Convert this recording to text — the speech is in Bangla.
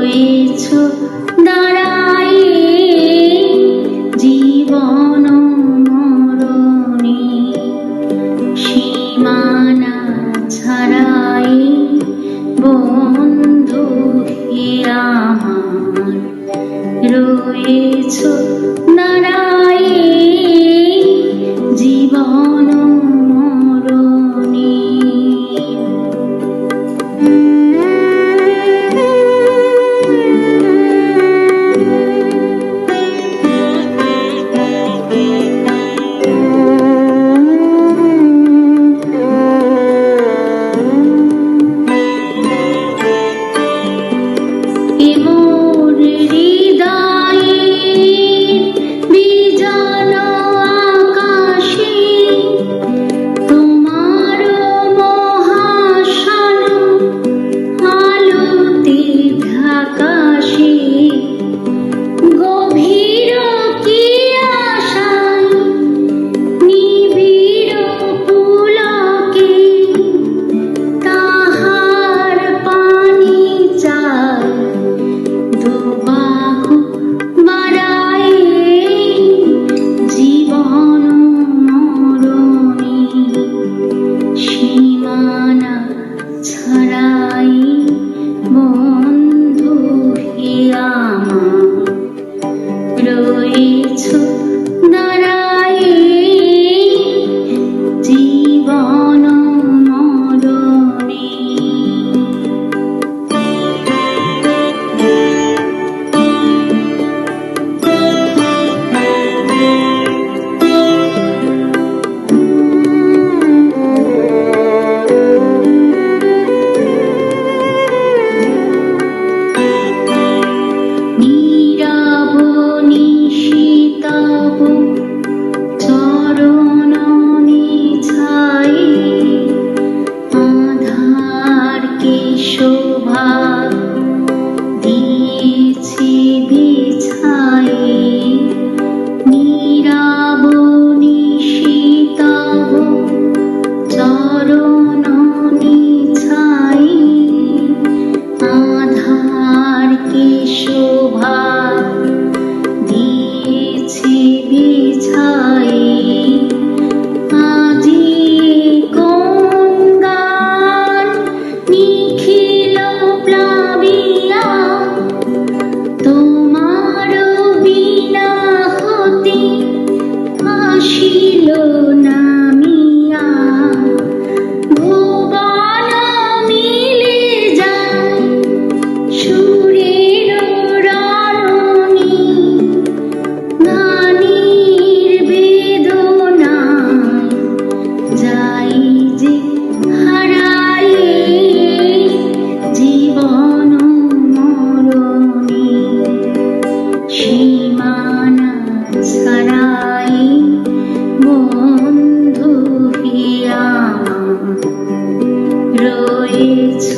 রয়েছ দাঁড়ায় জীবন সীমানা ছাড়াই বন্ধু হে দাঁড়ায়ে সীমানা ছাড়াই বন্ধু আমার। রয়েছ আধারকে শোভা দিয়েছি বিছাই বন্ধু রয়েছ